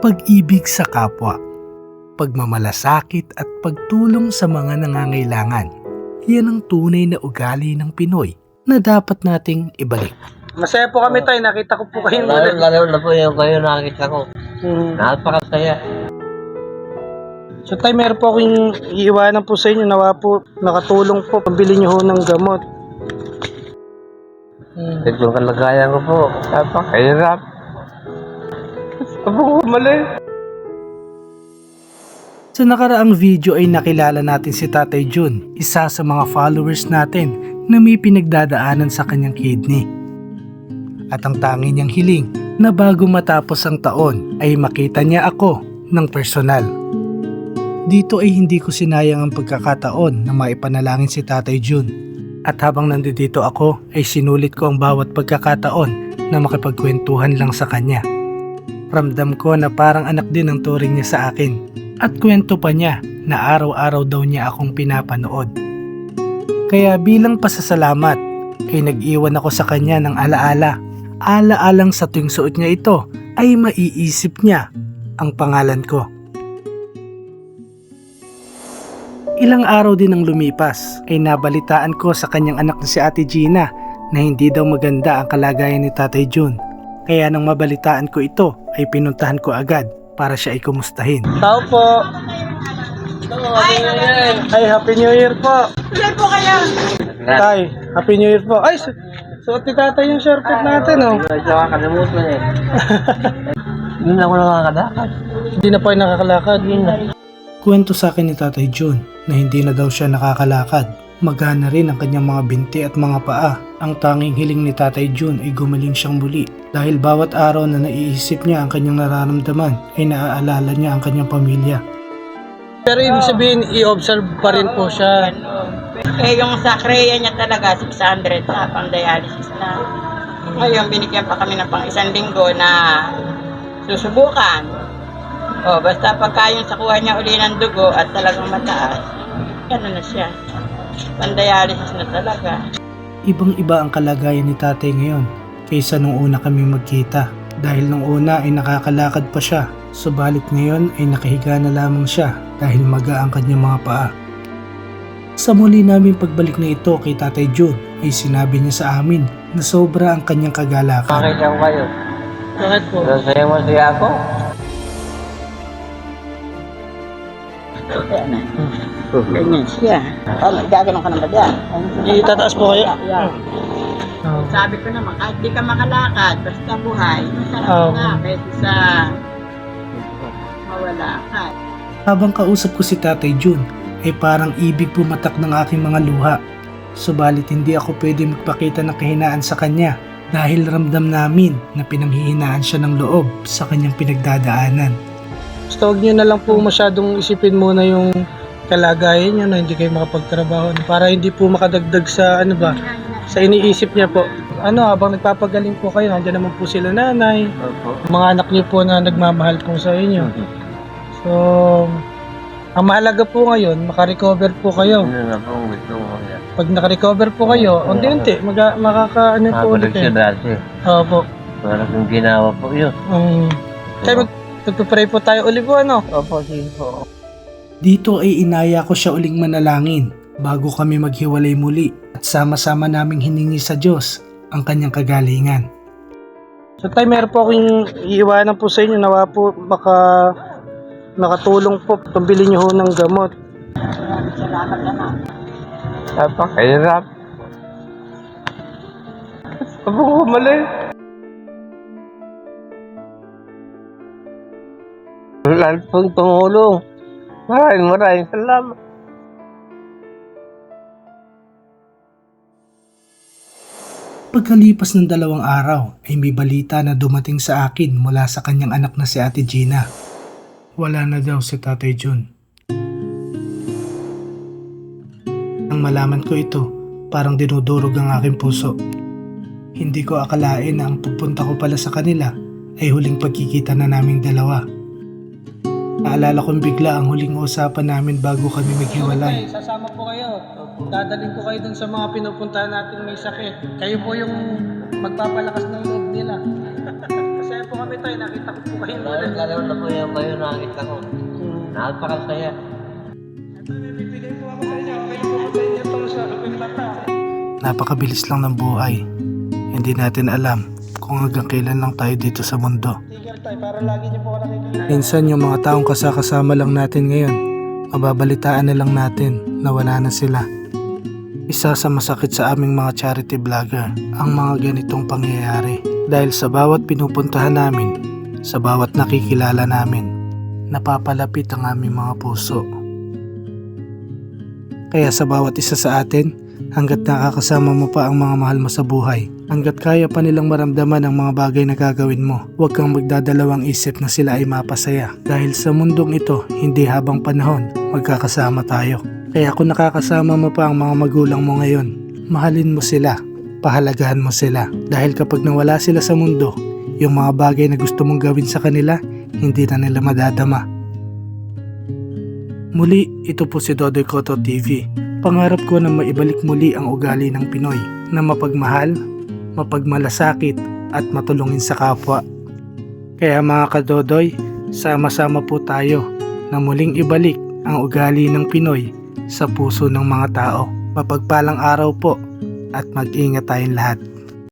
pag-ibig sa kapwa, pagmamalasakit at pagtulong sa mga nangangailangan. Yan ang tunay na ugali ng Pinoy na dapat nating ibalik. Masaya po kami tayo, nakita ko po kayo Lalo, lalo na po yung kayo nakakita ko. Hmm. Napakasaya. So tayo, meron po akong iiwanan po sa inyo, nawa po, nakatulong po, pambili niyo ho ng gamot. Hmm. Ito yung kalagayan ko po. Napakahirap. Gusto ko mali. Sa nakaraang video ay nakilala natin si Tatay Jun, isa sa mga followers natin na may pinagdadaanan sa kanyang kidney. At ang tangi niyang hiling na bago matapos ang taon ay makita niya ako ng personal. Dito ay hindi ko sinayang ang pagkakataon na maipanalangin si Tatay Jun. At habang nandito ako ay sinulit ko ang bawat pagkakataon na makipagkwentuhan lang sa kanya. Ramdam ko na parang anak din ang turing niya sa akin at kwento pa niya na araw-araw daw niya akong pinapanood. Kaya bilang pasasalamat ay nag-iwan ako sa kanya ng alaala. Alaalang sa tuwing suot niya ito ay maiisip niya ang pangalan ko. Ilang araw din ang lumipas ay nabalitaan ko sa kanyang anak na si Ate Gina na hindi daw maganda ang kalagayan ni Tatay Jun. Kaya nang mabalitaan ko ito ay pinuntahan ko agad para siya ay kumustahin. Tao po. Ay, Happy New Year po. Tay, Happy New Year po. Ay, su suot ni tatay yung shortcut natin, oh. Hindi ko nakakalimutan eh. Hindi na ako nakakadakad. Hindi na po kayo nakakalakad. Kwento sa akin ni Tatay Jun na hindi na daw siya nakakalakad. Magana rin ang kanyang mga binti at mga paa. Ang tanging hiling ni Tatay Jun ay gumaling siyang muli dahil bawat araw na naiisip niya ang kanyang nararamdaman ay naaalala niya ang kanyang pamilya. Pero ibig sabihin, i-observe pa rin po siya. Eh, yung sa Kreya niya talaga, 600 sa pang-dialysis na. Ngayon, binigyan pa kami ng pang isang linggo na susubukan. O, basta pagka yung sakuha niya uli ng dugo at talagang mataas, gano'n na siya. Pang-dialysis na talaga. Ibang iba ang kalagayan ni tatay ngayon kaysa nung una kami magkita. Dahil nung una ay nakakalakad pa siya, subalit ngayon ay nakahiga na lamang siya dahil maga ang kanyang mga paa. Sa muli namin pagbalik na ito kay Tatay Jun ay sinabi niya sa amin na sobra ang kanyang kagalakan. Bakit lang kayo? Bakit po? Masaya masaya ako. Kaya na. Ganyan siya. Oh, gagano'n ka na ba dyan? Itataas po kayo? Yeah. Oh. Sabi ko naman, kahit di ka makalakad, basta buhay, masarap Oo. na kaysa sa mawala ka. Habang kausap ko si Tatay Jun ay parang ibig pumatak ng aking mga luha. Subalit hindi ako pwede magpakita ng kahinaan sa kanya dahil ramdam namin na pinanghihinaan siya ng loob sa kanyang pinagdadaanan. Basta huwag nyo na lang po masyadong isipin muna yung kalagayan nyo na hindi kayo makapagtrabaho para hindi po makadagdag sa ano ba sa iniisip niya po. Ano, habang nagpapagaling po kayo, nandiyan naman po sila nanay, Opo. mga anak niyo po na nagmamahal po sa inyo. So, ang mahalaga po ngayon, makarecover po kayo. Pag nakarecover po kayo, unti-unti, maga, makaka, ano po ulit siya eh. Opo. Parang kung ginawa po yun. Um, kaya mag, magpapray po tayo uli po, ano? Opo, sige po. Dito ay inaya ko siya uling manalangin bago kami maghiwalay muli at sama-sama naming hiningi sa Diyos ang kanyang kagalingan. So tayo meron po akong iiwanan po sa inyo nawa po maka nakatulong po pambili niyo ho ng gamot. Maraming salamat naman. Napakahirap. Gusto ko mali. Lahat pong tumulong. Maraming maraming salamat. Pagkalipas ng dalawang araw ay may balita na dumating sa akin mula sa kanyang anak na si Ate Gina. Wala na daw si Tatay Jun. Nang malaman ko ito, parang dinudurog ang aking puso. Hindi ko akalain na ang pagpunta ko pala sa kanila ay huling pagkikita na naming dalawa. Naalala kong bigla ang huling usapan namin bago kami maghiwalay. Okay, sasama po kayo. Dadalhin ko kayo dun sa mga pinupuntahan natin may sakit. Kayo po yung magpapalakas ng loob nila. Masaya po kami tayo, nakita ko po kayo. Lalo lalo na po yung kayo nakita ko. Napakasaya. Ito, bibigay po ako sa inyo. Okay po ba sa inyo itong sa Lupin Napakabilis lang ng buhay. Hindi natin alam kung hanggang kailan lang tayo dito sa mundo. Minsan yung mga taong kasakasama lang natin ngayon, mababalitaan na lang natin na wala na sila. Isa sa masakit sa aming mga charity vlogger ang mga ganitong pangyayari dahil sa bawat pinupuntahan namin, sa bawat nakikilala namin, napapalapit ang aming mga puso. Kaya sa bawat isa sa atin, hanggat nakakasama mo pa ang mga mahal mo sa buhay, hanggat kaya pa nilang maramdaman ang mga bagay na gagawin mo, huwag kang magdadalawang isip na sila ay mapasaya. Dahil sa mundong ito, hindi habang panahon, magkakasama tayo. Kaya kung nakakasama mo pa ang mga magulang mo ngayon, mahalin mo sila, pahalagahan mo sila. Dahil kapag nawala sila sa mundo, yung mga bagay na gusto mong gawin sa kanila, hindi na nila madadama. Muli, ito po si Dodoy Koto TV. Pangarap ko na maibalik muli ang ugali ng Pinoy na mapagmahal, mapagmalasakit at matulungin sa kapwa. Kaya mga kadodoy, sama-sama po tayo na muling ibalik ang ugali ng Pinoy sa puso ng mga tao. Mapagpalang araw po at mag-ingat tayong lahat.